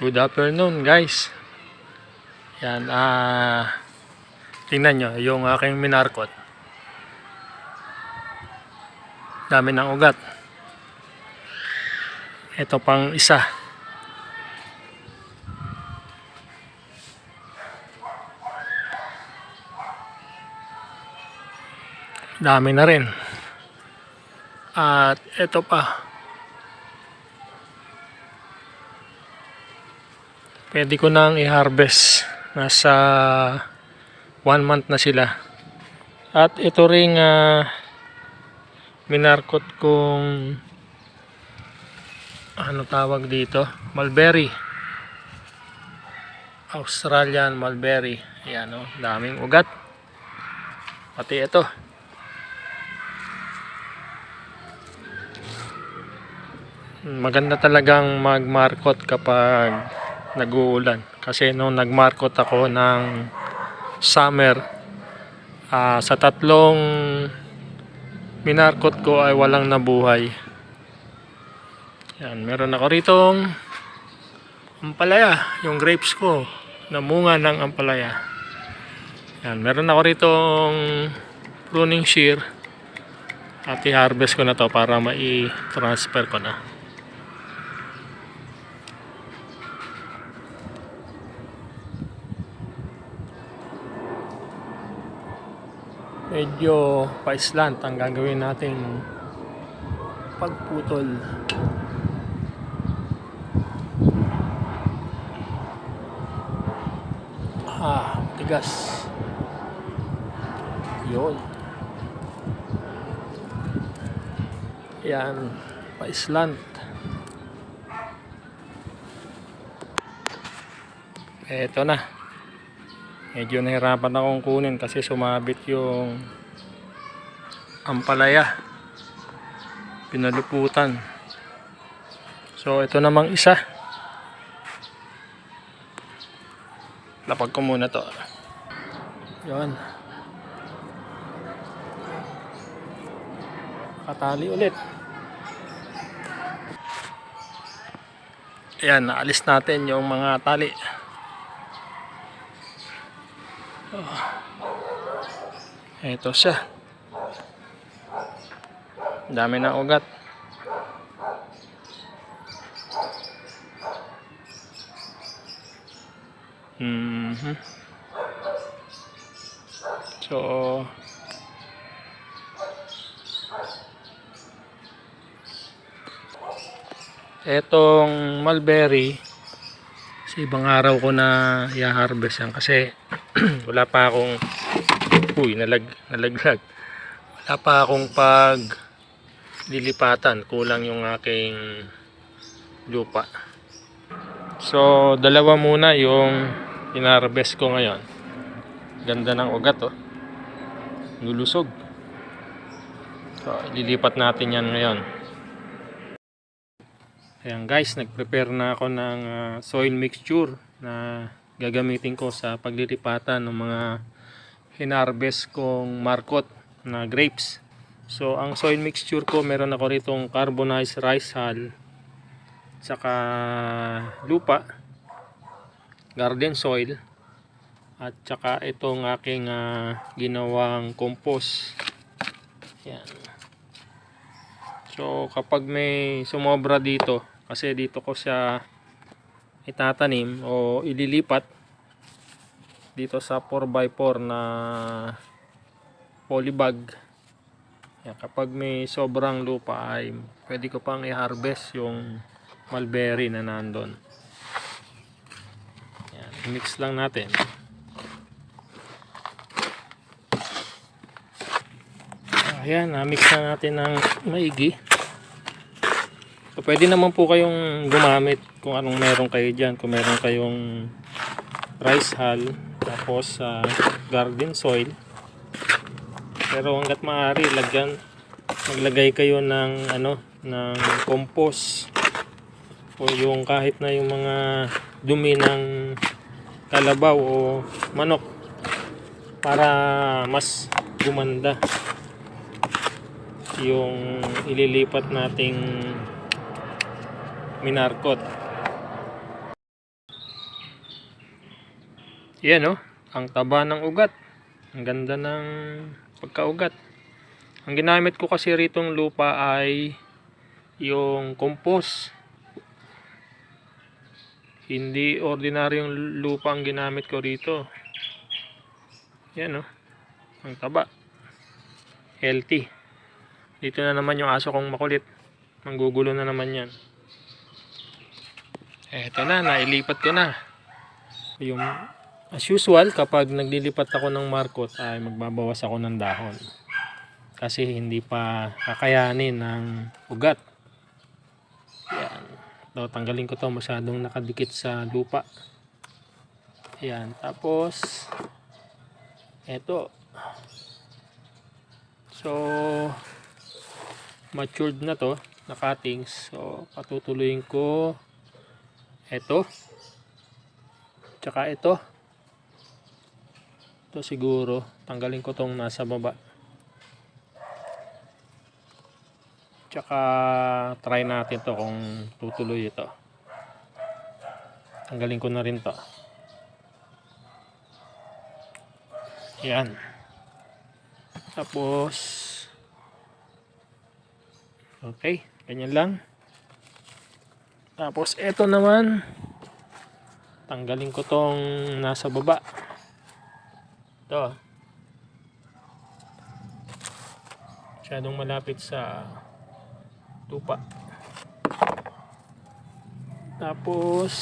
Good afternoon guys. Yan, ah tingnan nyo yung aking minarkot. Dami ng ugat. Ito pang isa. Dami na rin. At ito pa. Pwede ko nang i-harvest. Nasa one month na sila. At ito ring ah, minarkot kong ano tawag dito? Mulberry. Australian mulberry. Ayan o, daming ugat. Pati ito. Maganda talagang magmarkot kapag nag-uulan. Kasi nung nagmarkot ako ng summer, ah, sa tatlong minarkot ko ay walang nabuhay. Yan, meron ako ritong ampalaya, yung grapes ko, namunga ng ampalaya. Yan, meron ako ritong pruning shear at i-harvest ko na to para mai-transfer ko na. Medyo paislant ang gagawin nating pagputol. Ah tigas. Yun. Yan paislant eto na medyo nahirapan akong kunin kasi sumabit yung ampalaya. Pinaluputan. So ito namang isa. Lapag ko muna to. Yun. Katali ulit. Ayan naalis natin yung mga tali Ito siya. Dami ng ugat. Mhm. So Etong mulberry sa ibang araw ko na i-harvest yan kasi wala pa akong uy nalag, nalaglag. Wala pa akong pag lilipatan kulang yung aking lupa. So dalawa muna yung inarvest ko ngayon. Ganda ng ugat oh. Lulusog. So lilipat natin yan ngayon. Ayan guys. Nagprepare na ako ng ah, soil mixture na gagamitin ko sa paglilipatan ng mga hinarvest kong markot na grapes. So, ang soil mixture ko, meron ako ritong carbonized rice hull, saka lupa, garden soil, at saka itong aking ah, ginawang compost. Yan. So, kapag may sumobra dito, kasi dito ko siya itatanim o ililipat dito sa 4x4 na polybag. Yan, kapag may sobrang lupa ay pwede ko pang i-harvest yung mulberry na nandun. Yan, mix lang natin. Ayan, na-mix na natin ng maigi So, pwede naman po kayong gumamit kung anong meron kayo dyan. Kung meron kayong rice hull, tapos uh, garden soil. Pero hanggat maaari, lagyan, maglagay kayo ng, ano, ng compost. O yung kahit na yung mga dumi ng kalabaw o manok para mas gumanda yung ililipat nating minarkot Yan oh, ang taba ng ugat. Ang ganda ng pagkaugat. Ang ginamit ko kasi ritong lupa ay yung compost. Hindi ordinaryong lupa ang ginamit ko rito. Yan oh, ang taba. Healthy. Dito na naman yung aso kong makulit. Manggugulo na naman yan. Eto na, nailipat ko na. Yung as usual, kapag naglilipat ako ng markot ay magbabawas ako ng dahon. Kasi hindi pa kakayanin ng ugat. Yan. So, tanggalin ko to masyadong nakadikit sa lupa. Yan. Tapos, eto. So, matured na to na. So, patutuloyin ko ito. Tsaka ito. Ito siguro. Tanggalin ko tong nasa baba. Tsaka try natin to kung tutuloy ito. Tanggalin ko na rin to. Yan. Tapos Okay, ganyan lang. Tapos eto naman tanggalin ko tong nasa baba. Ito. Masyadong malapit sa lupa. Tapos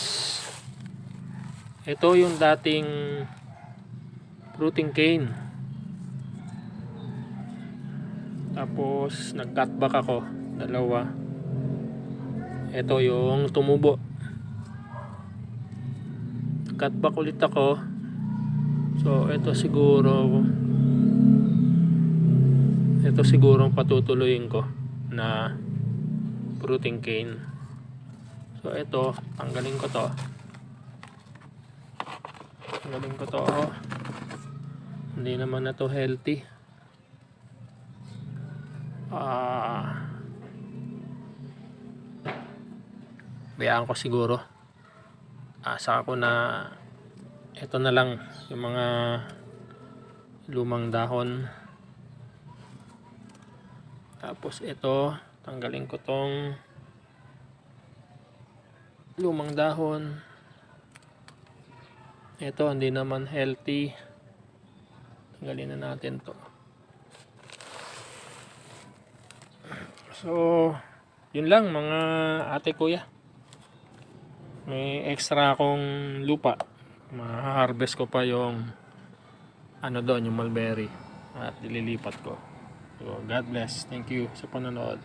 ito yung dating fruiting cane. Tapos nag-cut back ako, dalawa. Ito yung tumubo. Cut back ulit ako. So ito siguro ito siguro ang patutuloyin ko na fruiting cane. So ito, tanggalin ko to. Tanggalin ko to. Hindi naman na to healthy. Ah. Bayaan ko siguro. Asa ko na ito na lang yung mga lumang dahon. Tapos ito, tanggalin ko tong lumang dahon. Ito, hindi naman healthy. Tanggalin na natin to. So, yun lang mga ate kuya. May extra akong lupa. Ma-harvest ko pa yung ano doon, yung mulberry. At dililipat ko. So, God bless. Thank you sa panonood.